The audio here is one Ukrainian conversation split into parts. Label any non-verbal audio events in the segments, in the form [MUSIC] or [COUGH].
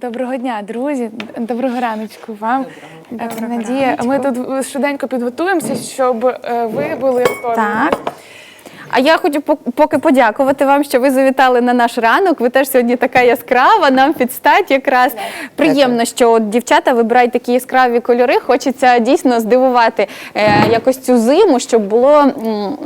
Доброго дня, друзі. Доброго раночку вам. Е, Надія, ми тут швиденько підготуємося, щоб е, ви були готові. Так. А я хочу пок- поки подякувати вам, що ви завітали на наш ранок. Ви теж сьогодні така яскрава, нам підстать якраз. Приємно, що от дівчата вибирають такі яскраві кольори. Хочеться дійсно здивувати е, якось цю зиму, щоб було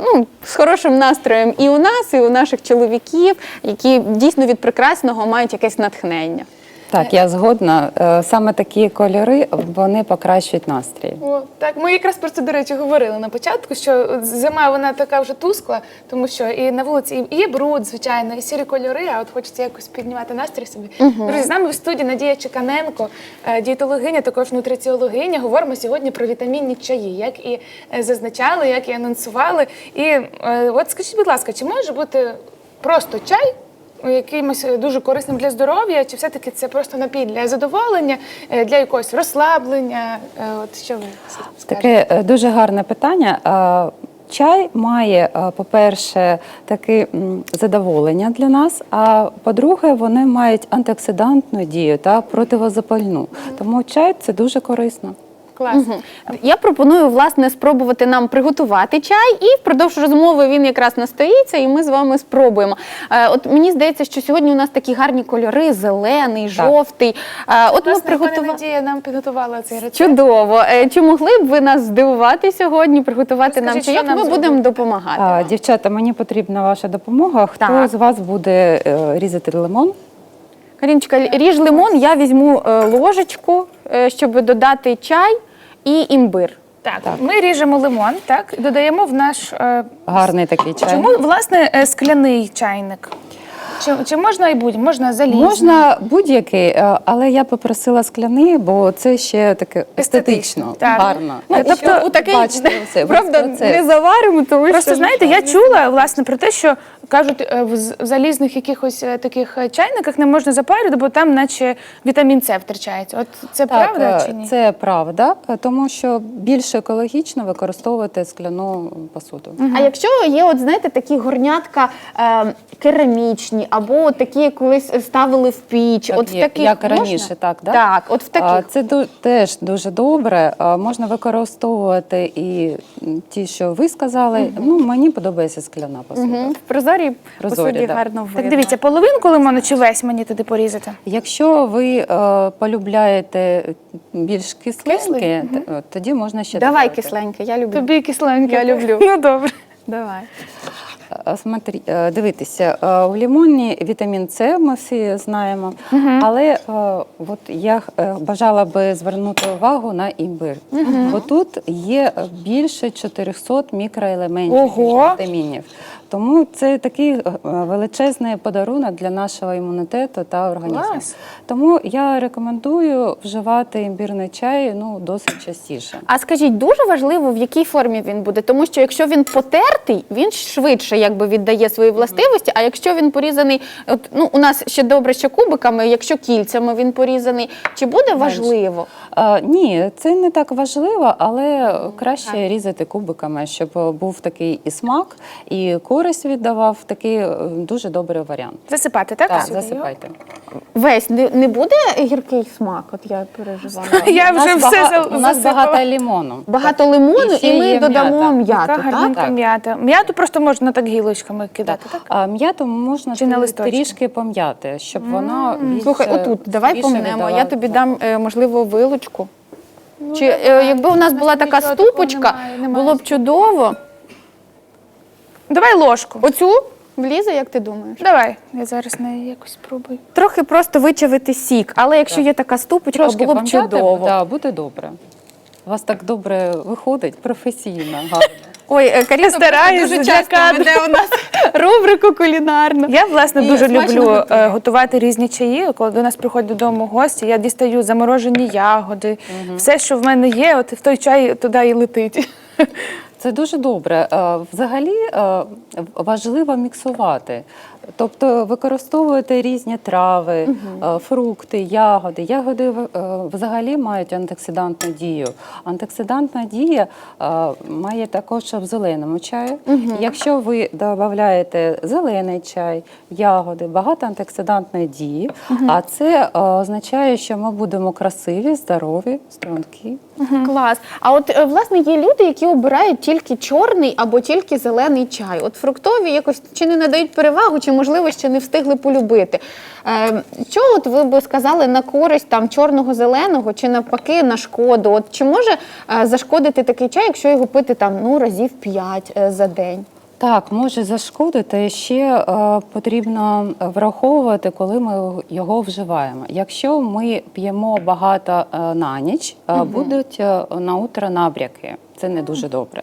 ну, з хорошим настроєм і у нас, і у наших чоловіків, які дійсно від прекрасного мають якесь натхнення. Так, я згодна. Е, Саме такі кольори вони покращують настрій. О, так, ми якраз про це, до речі, говорили на початку, що зима вона така вже тускла, тому що і на вулиці і є бруд, звичайно, і сірі кольори, а от хочеться якось піднімати настрій собі. Друзі, з нами в студії Надія Чеканенко, е, дієтологиня, також нутриціологиня. Говоримо сьогодні про вітамінні чаї, як і е, зазначали, як і анонсували. І от скажіть, будь ласка, чи може бути просто чай? Якимось е, дуже корисним для здоров'я, чи все-таки це просто напій для задоволення, е, для якогось розслаблення? Е, От що ви скажете? Таке е, дуже гарне питання. Е, Чай має, е, по-перше, таке задоволення для нас. А по-друге, вони мають антиоксидантну дію та противозапальну. Тому чай це дуже корисно. Клас. Я пропоную власне спробувати нам приготувати чай, і впродовж розмови він якраз настоїться, і ми з вами спробуємо. Е, От мені здається, що сьогодні у нас такі гарні кольори: зелений, жовтий. Е, От ми Власне, пані приготували. Надія нам підготувала цей рецепт. Чудово. Е, Чи могли б ви нас здивувати сьогодні, приготувати нам Розкажіть, чай? що Як нам ми зробити? будемо допомагати? А, вам? Дівчата, мені потрібна ваша допомога. Хто Так. з вас буде е, різати лимон? Каріночка, ріж лимон, я візьму е, ложечку, е, щоб додати чай і імбир. Так, ми ріжемо лимон, так, і додаємо в наш. е, Гарний такий чай. Чому, власне, е, скляний чайник? Чи, чи можна і будь, можна залізний? Можна будь-який, е, але я попросила скляний, бо це ще таке естетично, так. гарно. Ну, Е, тобто у такий, бачити [LAUGHS] все, правда, процес. не заваримо, тому Просто що знаєте, я чула власне про те, що кажуть, е, в залізних якихось е, таких е, чайниках не можна запарювати, бо там, наче вітамін С втрачається. От це Так, правда чи ні? Це правда, тому що більш екологічно використовувати скляну посуду. А якщо є, от знаєте, такі горнятка е, керамічні, або от такі колись ставили в піч, Так, от в є- таких як можна? раніше, так, да? Так, от в А, таких. Це ду- теж дуже добре. А, Можна використовувати і ті, що ви сказали. Ну, мені подобається скляна посуда. Мгм. В прозорій Прозорі, посуді да. гарно видно. Так дивіться, половинку лимону чи весь мені туди порізати? Якщо ви е, полюбляєте більш кисленьке, Кислий? тоді можна ще Давай додати. кисленьке, я люблю. Тобі кисленьке. Я люблю. Ну добре. Давай. Е, Смотрі, е, дивіться, е, лимоні вітамін С ми всі знаємо, але е, от я бажала би звернути увагу на імбир. Бо тут є більше 400 мікроелементів Ого! вітамінів. Тому це такий е, величезний подарунок для нашого імунітету та організму. Клас! Тому я рекомендую вживати імбірний чай ну, досить частіше. А скажіть, дуже важливо, в якій формі він буде, тому що якщо він потертий, він швидше якби віддає свої властивості. А якщо він порізаний, от ну у нас ще добре, що кубиками, якщо кільцями він порізаний, чи буде важливо? А, ні, це не так важливо, але краще різати кубиками, щоб був такий і смак, і користь віддавав. Такий е, дуже добрий варіант. Засипати, так? Так, сюди? засипайте. Весь не, не буде гіркий смак? От я переживала. [LAUGHS] Я У нас вже все бага- за- у нас засипала. багато лимону. Багато лимону, І і, ми є додамо м'ята. м'яту. Яка так? гарненька м'ята. М'яту просто можна так гілочками кидати, так? А м'яту можна Чи на трі- листочки? трішки пом'яти, щоб вона більш, Слухай, отут, давай більше помнемо. Я тобі дам, е, можливо, вилочку. Чи е, якби у нас була така ступочка, було б чудово. Давай ложку. Оцю влізе, як ти думаєш? Давай, я зараз неї якось спробую. Трохи просто вичавити сік, але якщо є така ступочка, Трошки було б пом'яти, чудово. Да, буде добре. У вас так добре виходить, професійно, гарно. Ой, е, Каріна Стараюсь дуже для часто кадру. веде у нас [LAUGHS] рубрику кулінарну. Я власне І дуже смачно люблю готує. е, готувати різні чаї. Коли до нас приходять додому гості, я дістаю заморожені ягоди, все, що в мене є, от в той чай туди і летить. Це дуже добре. Е, Взагалі е, важливо міксувати. Тобто використовуєте різні трави, е, фрукти, ягоди. Ягоди взагалі мають антиоксидантну дію. Антиоксидантна дія має також в зеленому чаю. Якщо ви додаєте зелений чай, ягоди, багато антиоксидантної дії, а це означає, що ми будемо красиві, здорові, стрункі. Клас. А от е, власне є люди, які обирають тільки чорний або тільки зелений чай. От фруктові якось чи не надають перевагу, чи можливо ще не встигли полюбити. Е, що от ви би сказали на користь там чорного зеленого, чи навпаки на шкоду? От чи може е, зашкодити такий чай, якщо його пити там ну разів п'ять е, за день? Так, може зашкодити. Ще е, потрібно враховувати, коли ми його вживаємо. Якщо ми п'ємо багато е, на ніч, е, будуть е, на утро набряки. Це не дуже добре.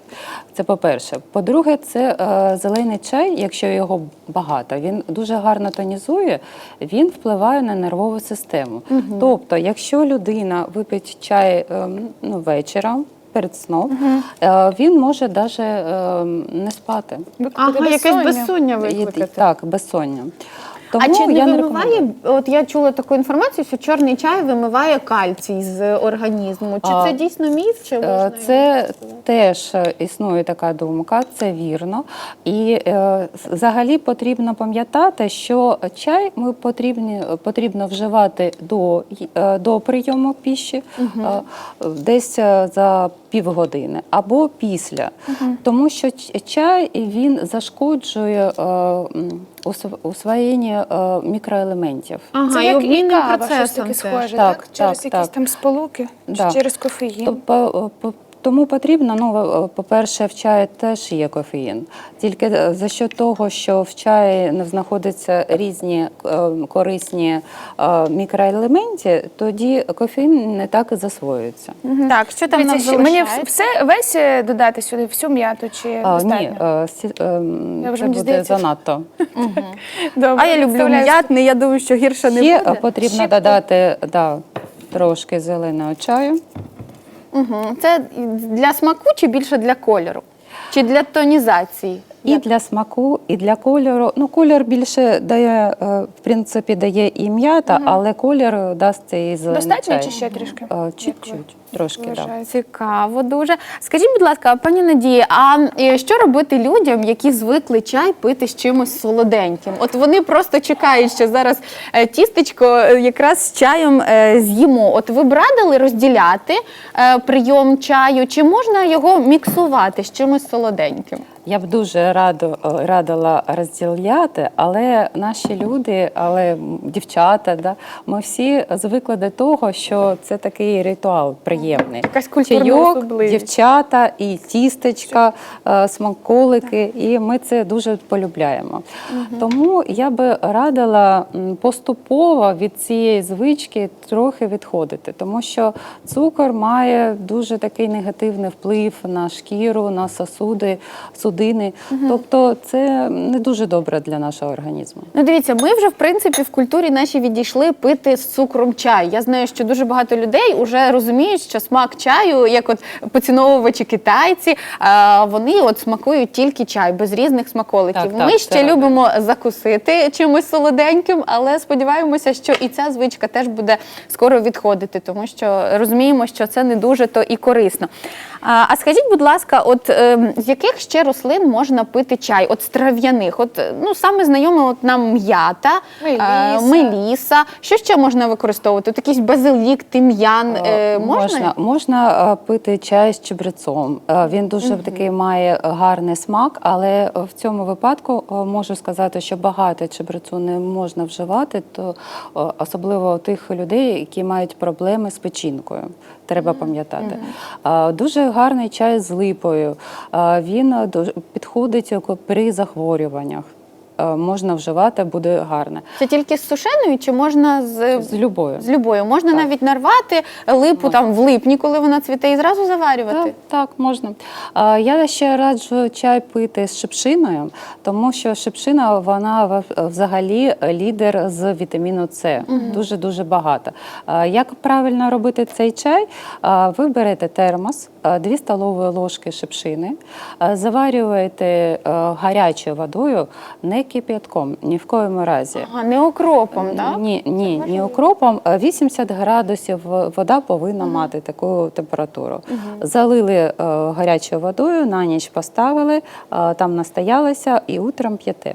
Це по-перше. По-друге, це е, зелений чай, якщо його багато, він дуже гарно тонізує, він впливає на нервову систему. Тобто, якщо людина випить чай е, ну, вечором, перед сном, е, він може навіть не спати. Викликати Ага, якесь безсоння. безсоння І- викликати. Так, безсоння. Тому а чи не я не вимиває? рекомендую. от я чула таку інформацію, що чорний чай вимиває кальцій з організму. Чи А, це дійсно міф? Чи Е, можна Це теж е, існує така думка, це вірно. І е, взагалі потрібно пам'ятати, що чай ми потрібні, потрібно вживати до, е, до прийому піші, е, десь за півгодини або після. Тому що чай він зашкоджує е, усвоєння е, мікроелементів. Ага, Це і як обмінним кава, щось процесом таке теж. схоже, Так, так? Через так, якісь так. там сполуки, Да. чи через кофеїн. Тобто, по- по- Тому потрібно, ну, е, по-перше, в чаї теж є кофеїн. Тільки е, за що того, що в чаї не знаходяться різні е, корисні е, мікроелементи, тоді кофеїн не так і засвоюється. Так, що там нам Дивіться, ще- мені все весь е, додати сюди, всю м'яту чи А, ні, е, е, вже, це буде здається, занадто. Добре, А я люблю м'ятний, я думаю, що гірше не Ще буде. е, потрібно Ще додати да, трошки зеленого чаю. Угу. Це для смаку чи більше для кольору? Чи для тонізації? І для смаку, і для кольору. Ну, колір більше дає, е, в принципі, дає і м'ята, але колір дасть і зелений Достатньо чай. чи ще трішки? Е, Чуть-чуть, трошки, так. Да. Цікаво дуже. Скажіть, будь ласка, пані Надії, а е, що робити людям, які звикли чай пити з чимось солоденьким? От вони просто чекають, що зараз тістечко якраз з чаем е, з'їмо. От ви б радили розділяти прийом чаю, чи можна його міксувати з чимось солоденьким? Я б дуже радо, е, радила розділяти, але наші люди, але дівчата, да, ми всі звикли до того, що це такий ритуал приємний. Якась культурна Чайок, дівчата і тістечка, е, смаколики, і ми це дуже полюбляємо. Тому я би радила поступово від цієї звички трохи відходити, тому що цукор має дуже такий негативний вплив на шкіру, на сосуди, судини. Тобто це не дуже добре для нашого організму. Ну, дивіться, ми вже в принципі в культурі нашій відійшли пити з цукром чай. Я знаю, що дуже багато людей вже розуміють, що смак чаю, як от поціновувачі китайці, вони от смакують тільки чай без різних смаколиків. Так, так, ми ще роблять. любимо закусити чимось солоденьким, але сподіваємося, що і ця звичка теж буде скоро відходити, тому що розуміємо, що це не дуже то і корисно. А, скажіть, будь ласка, от ем, з яких ще рослин можна пити чай? От з трав'яних? От е, ну саме знайоме от нам м'ята, Меліса. е, меліса. Що ще можна використовувати? От якийсь базилік, тим'ян Е, е, можна? можна, можна е, пити чай з чебрецом. Е, Він дуже такий має гарний смак, але е, в цьому випадку е, можу сказати, що багато чебрецу не можна вживати, то е, особливо тих людей, які мають проблеми з печінкою. Треба пам'ятати. Е, Дуже гарний чай з липою. Він е, підходить е, при захворюваннях. Е, Можна вживати, буде гарно. Це тільки з сушеною, чи можна з, З любою. з любою? Можна Так. навіть нарвати липу там в липні, коли вона цвіте, і зразу заварювати. Так, так, можна. Я ще раджу чай пити з шипшиною, тому що шипшина вона взагалі лідер з вітаміну С. Дуже дуже багато. Як правильно робити цей чай? Ви берете термос, 2 столові ложки шипшини, заварюєте е, гарячою водою, не кип'ятком, ні в коєму разі. А не окропом, так? Ні, ні, ні укропом. Е, 80 градусів вода повинна мати таку температуру. Залили е, гарячою водою, на ніч поставили, е, там настоялися і утром п'єте.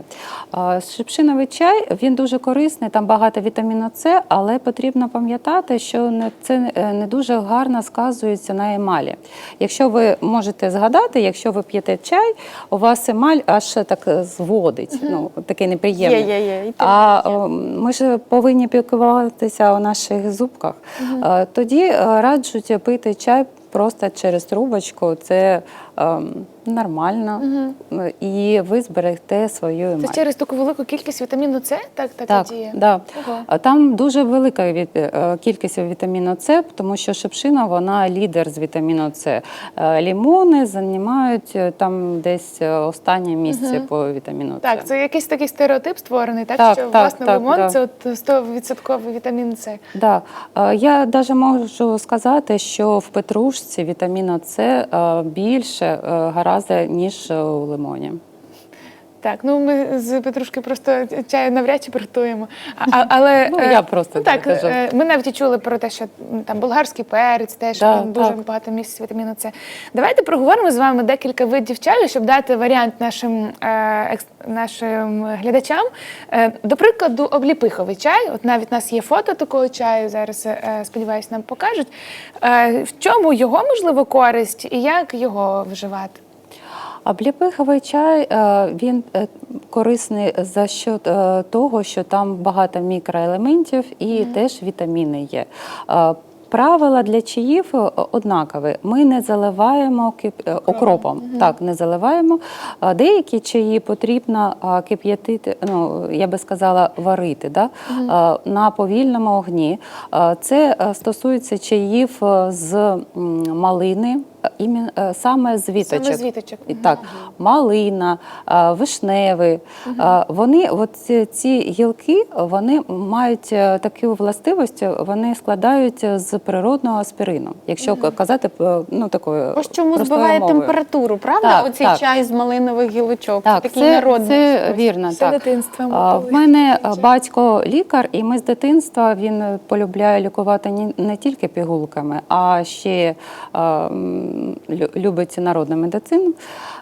Е, шипшиновий чай він дуже корисний, там багато вітаміну С, але потрібно пам'ятати, що це е, не дуже гарно сказується на емалі. Якщо ви можете згадати, якщо ви п'єте чай, у вас емаль аж так зводить, ну, такий неприємний. Є, є, є. І А е, ми ж повинні піклуватися у наших зубках. Е, Тоді раджуть пити чай просто через трубочку. Це нормально, Е, і ви зберегте свою емаль. Це через таку велику кількість вітаміну С? Так, так, Так, діє. да. Ого. А Там дуже велика від, е, кількість вітаміну С, тому що шипшина вона лідер з вітаміну С. Е, Лімони займають там десь останнє місце по вітаміну С. Так, це якийсь такий стереотип створений, так, Так, що так, власне так, лимон да. це от 100% вітамін С. Да. Я навіть можу сказати, що в петрушці вітаміну С е, е, ніж е, у лимоні. Так, ну ми з Петрушки просто чаю навряд чи приготуємо. А, але [LAUGHS] Ну, е, я просто ну, так, кажу. е, ми навіть чули про те, що там болгарський перець, теж Да, дуже так. багато місць вітаміну С. Давайте проговоримо з вами декілька видів чаю, щоб дати варіант нашим, е, нашим глядачам. Е, до прикладу, обліпиховий чай. От навіть у нас є фото такого чаю. Зараз е, сподіваюся, нам покажуть. Е, в чому його можливо користь і як його вживати? А бліпиховий чай е, він е, корисний за счет е, того, що там багато мікроелементів і теж вітаміни є. Правила для чаїв однакові. Ми не заливаємо кип... окропом. Так, не заливаємо. Деякі чаї потрібно кип'ятити, ну я би сказала, варити да? а, на повільному огні. Це стосується чаїв з малини, саме з віточок. Саме з віточок. І Так, малина, а, вишневий. Вони, от ці, ці гілки, вони мають е, таку властивість, вони складають з природного аспірину. Якщо казати е, ну такою Ось чому збиває мовою. температуру, правда? Так, Оцей так. чай з малинових гілочок. Так, це такий це, народний. це вірно. Все так. дитинство А. В мене е, батько лікар, і ми з дитинства він полюбляє лікувати ні- не тільки пігулками, а ще е, любить народну медицину.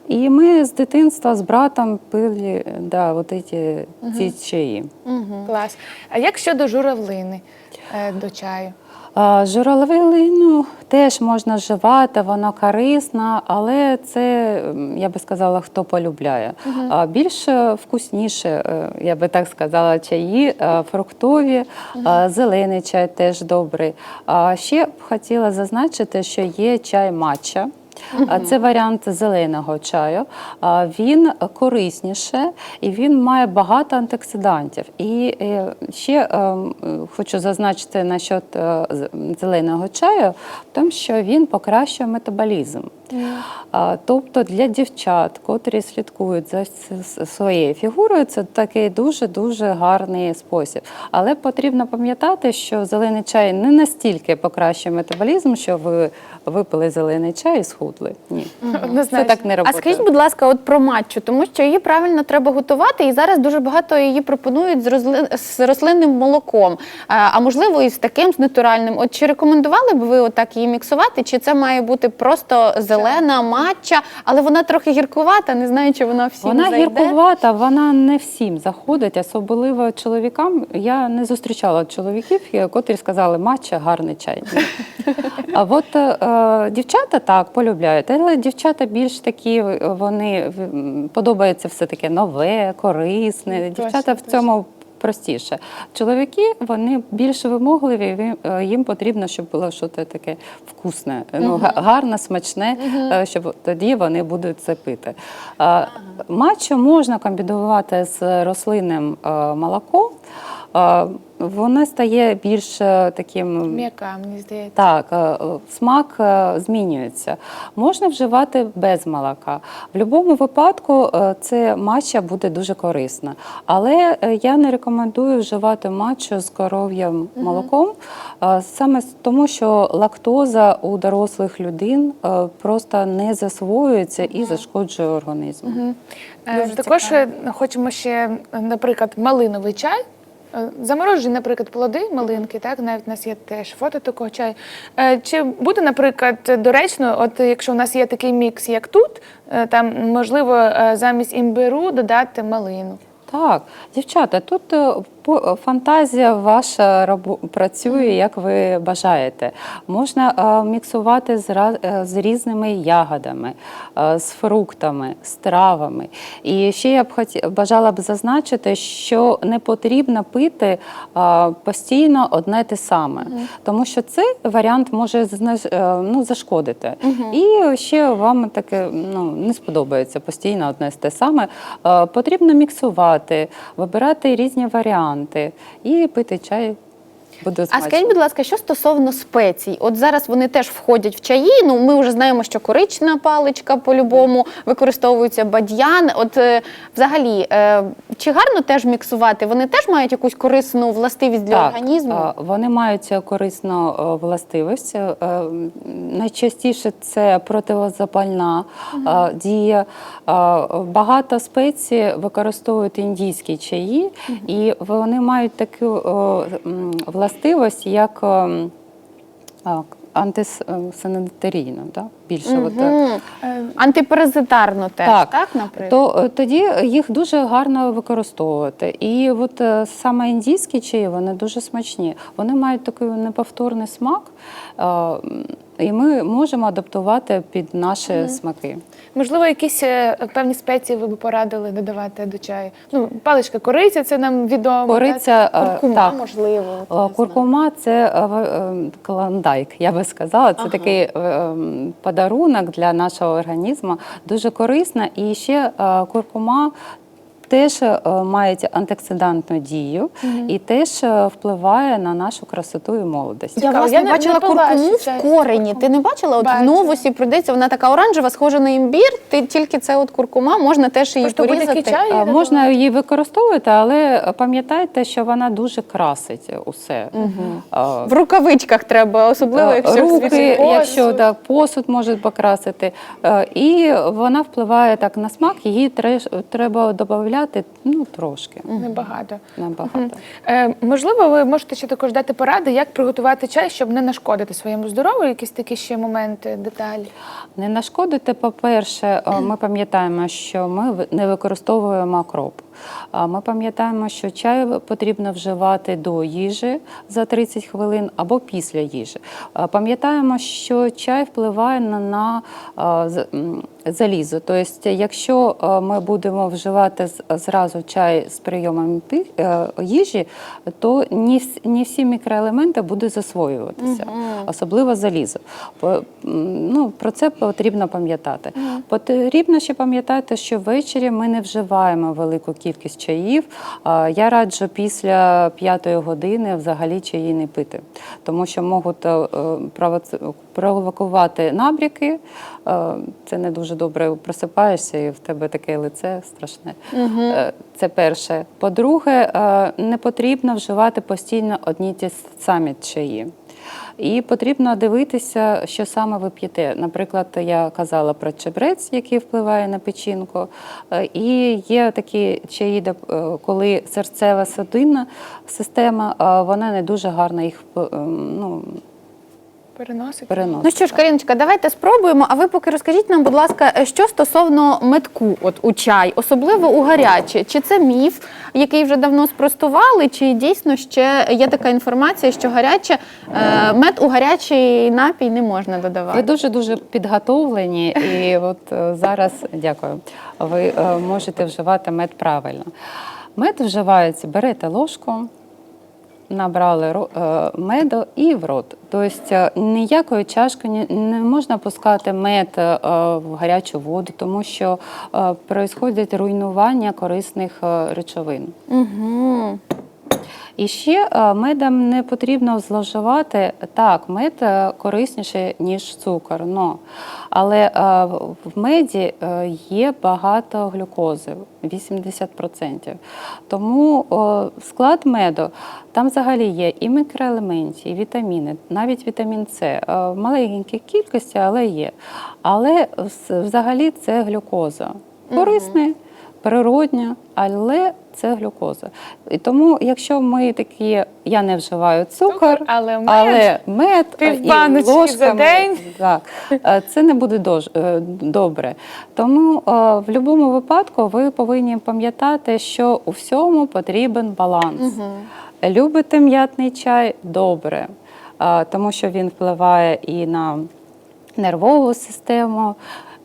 І ми з дитинства з братом пили да, от ці, ці чаї. Клас. А як щодо журавлини е, до чаю? Журавлину теж можна вживати, вона корисна, але це, я би сказала, хто полюбляє. А більш е, вкусніше, е, я би так сказала, чаї, е, фруктові, е, зелений чай теж добрий. А ще б хотіла зазначити, що є чай матча. А Це варіант зеленого чаю. Він корисніше і він має багато антиоксидантів. І е, ще е, хочу зазначити насчет зеленого чаю, в тому, що він покращує метаболізм. А, Тобто для дівчат, котрі слідкують за своєю фігурою, це такий дуже-дуже гарний спосіб. Але потрібно пам'ятати, що зелений чай не настільки покращує метаболізм, що ви випили зелений чай і схудли. Ні, Однозначно. це так не А скажіть, будь ласка, от про матчу, тому що її правильно треба готувати, і зараз дуже багато її пропонують з, розли... з рослинним молоком. А, а можливо, і з таким з натуральним. От чи рекомендували б ви отак її міксувати? Чи це має бути просто зелена матча, але вона трохи гіркувата, не знаю, чи вона всім Вона зайде. гіркувата, вона не всім заходить, особливо чоловікам. Я не зустрічала чоловіків, е, котрі сказали, матча гарний чай. [LAUGHS] А от е, дівчата так полюбляють, але дівчата більш такі, е, вони подобається все таке нове, корисне. Дівчата в цьому. Простіше. Чоловіки вони більш вимогливі, ви- е, їм потрібно, щоб було щось таке вкусне, ну, га- гарне, смачне, е, щоб тоді вони будуть це пити. Мачо можна комбінувати з рослинним е, молоком. Вона стає більш е, таким М'яка, мені здається. так, е, смак е, змінюється. Можна вживати без молока. В будь-якому випадку це матча буде дуже корисна. Але я не рекомендую вживати матчу з коров'ям молоком, е, саме тому, що лактоза у дорослих людей просто не засвоюється і зашкоджує організму. Е, Дуже Також цікаво. хочемо ще, наприклад, малиновий чай. Е, Заморожені, наприклад, плоди малинки, так навіть у нас є теж фото такого чаю. Е, Чи буде, наприклад, доречно, от якщо у нас є такий мікс, як тут, е, там можливо замість імбиру додати малину. Так, дівчата, тут фантазія ваша працює, як ви бажаєте. Можна е, міксувати з, е, з різними ягодами, е, з фруктами, з травами. І ще я б бажала б зазначити, що не потрібно пити постійно одне те саме, тому що цей варіант може ну, зашкодити. І ще вам таке ну, не сподобається постійно одне те саме. Потрібно міксувати, вибирати різні варіанти і пити чай. Буде А скажіть, будь ласка, що стосовно спецій? От зараз вони теж входять в чаї. Ну ми вже знаємо, що корична паличка по-любому використовується бадьян. От е, взагалі, е, чи гарно теж міксувати? Вони теж мають якусь корисну властивість для Так, організму? е, Вони мають корисну е, властивість. Е, Найчастіше це противозапальна е, дія. Е, Багато спецій використовують індійські чаї, і вони мають таку е, властивість, як ем, так? антисанітарійну, да? більше. от, е, Мгм. Теж, так, Так, наприклад? то е, тоді їх дуже гарно використовувати. І от е, саме індійські чаї, вони дуже смачні. Вони мають такий неповторний смак, е, і ми можемо адаптувати під наші смаки. Можливо, якісь е, певні спеції ви б порадили додавати до чаю. Ну, паличка кориця, це нам відомо. Кориця, так? е, куркума, так. можливо. Е. Куркума це клондайк, я би сказала. Це такий е, подарунок для нашого організму, дуже корисна. І ще куркума. Теж е, має антиоксидантну дію і теж е, впливає на нашу красоту і молодість. Я Цікаво, власне я не- бачила не куркуму в корені. Ти не бачила? От в Бачила. новусі продається, вона така оранжева, схожа на імбір. Ти тільки це от куркума, можна теж її Просто порізати. чай? Можна її використовувати, але пам'ятайте, що вона дуже красить усе. Е, В рукавичках треба, особливо якщо руки, якщо так, посуд може покрасити. І вона впливає так на смак, її треба додати ну, трошки, Небагато. набагато. Е, можливо, ви можете ще також дати поради, як приготувати чай, щоб не нашкодити своєму здоров'ю, якісь такі ще моменти, деталі. Не нашкодити, по-перше, е, ми пам'ятаємо, що ми не використовуємо окроп. Ми пам'ятаємо, що чай потрібно вживати до їжі за 30 хвилин або після їжі. Пам'ятаємо, що чай впливає на, залізо. Тобто, якщо ми будемо вживати зразу чай з прийомом е, їжі, то не, всі мікроелементи будуть засвоюватися, особливо залізо. Ну, про це потрібно пам'ятати. Потрібно ще пам'ятати, що ввечері ми не вживаємо велику кількість чаїв. А, Я раджу після п'ятої години взагалі чаї не пити, тому що можуть е, е, провокувати набряки. Е, Це не дуже добре просипаєшся, і в тебе таке лице страшне. Е, Це перше. По-друге, не потрібно вживати постійно одні ті самі чаї. І потрібно дивитися, що саме ви п'єте. Наприклад, я казала про чебрець, який впливає на печінку. Е, І є такі чаї, е, коли серцева судинна система, вона не дуже гарно їх е, ну, Переносити. переносить. Ну що ж, Каріночка, давайте спробуємо. А ви поки розкажіть нам, будь ласка, е, що стосовно метку, от у чай, особливо у гаряче. Чи це міф, який вже давно спростували, чи дійсно ще є така інформація, що гаряче е, мед у гарячий напій не можна додавати? Ви дуже дуже підготовлені, і [LAUGHS] от е, зараз дякую. Ви е, можете вживати мед правильно. Мед вживається, берете ложку, набрали е, меду і в рот. Тобто е, ніякою чашкою не- можна пускати мед е, в гарячу воду, тому що відбувається руйнування корисних речовин. Угу. І ще е, медом не потрібно зловживати. Так, мед е, корисніший, ніж цукор. Но. Але е, в меді є багато глюкози, 80%. Тому склад меду там взагалі є і мікроелементи, і вітаміни, навіть вітамін С в маленькій кількості, але є. Але взагалі це глюкоза. Корисне, природня, але це глюкоза. І тому, якщо ми такі, я не вживаю цукор, Цукор, але мед, але мед і за ложками, день. так, е, це не буде дож- е, добре. Тому е, в будь-якому випадку ви повинні пам'ятати, що у всьому потрібен баланс. Любите м'ятний чай добре, тому що він впливає і на нервову систему.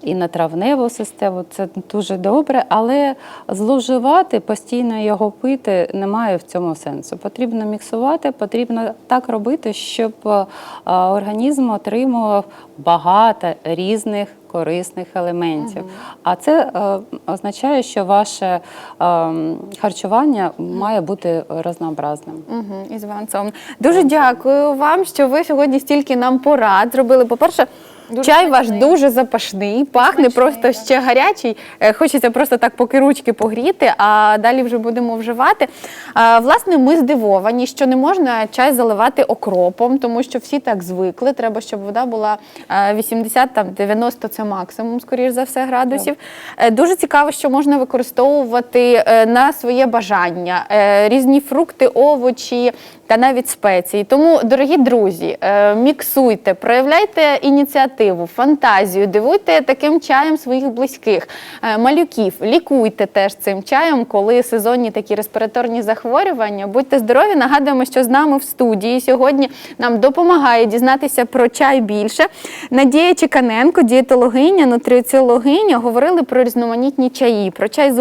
І на травневу систему це дуже добре, але зловживати, постійно його пити немає в цьому сенсу. Потрібно міксувати, потрібно так робити, щоб е, організм отримував багато різних корисних елементів. А це е, означає, що ваше е, харчування має бути разнообразним. Угу, і збалансовано. Дуже дякую вам, що ви сьогодні стільки нам порад зробили. По-перше, Дуже чай ваш смачний. дуже запашний, пахне Смачний, просто так. ще гарячий. Е, Хочеться просто так поки ручки погріти, а далі вже будемо вживати. А, Власне, ми здивовані, що не можна чай заливати окропом, тому що всі так звикли. Треба, щоб вода була е, 80 там 90 це максимум, скоріш за все, градусів. Е, Дуже цікаво, що можна використовувати е, на своє бажання е, різні фрукти, овочі та навіть спеції. Тому, дорогі друзі, е, міксуйте, проявляйте ініціативу, фантазію, дивуйте таким чаєм своїх близьких, е, малюків, лікуйте теж цим чаєм, коли сезонні такі респіраторні захворювання. Будьте здорові. Нагадуємо, що з нами в студії сьогодні нам допомагає дізнатися про чай більше. Надія Чеканенко, дієтологиня, нутриціологиня, говорили про різноманітні чаї, про чай з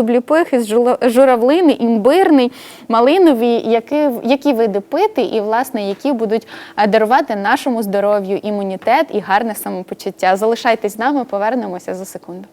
журавлини, імбирний, малинові, які, які види пити, і власне які будуть е, дарувати нашому здоров'ю імунітет і гарне самопочуття. Залишайтесь з нами, повернемося за секунду.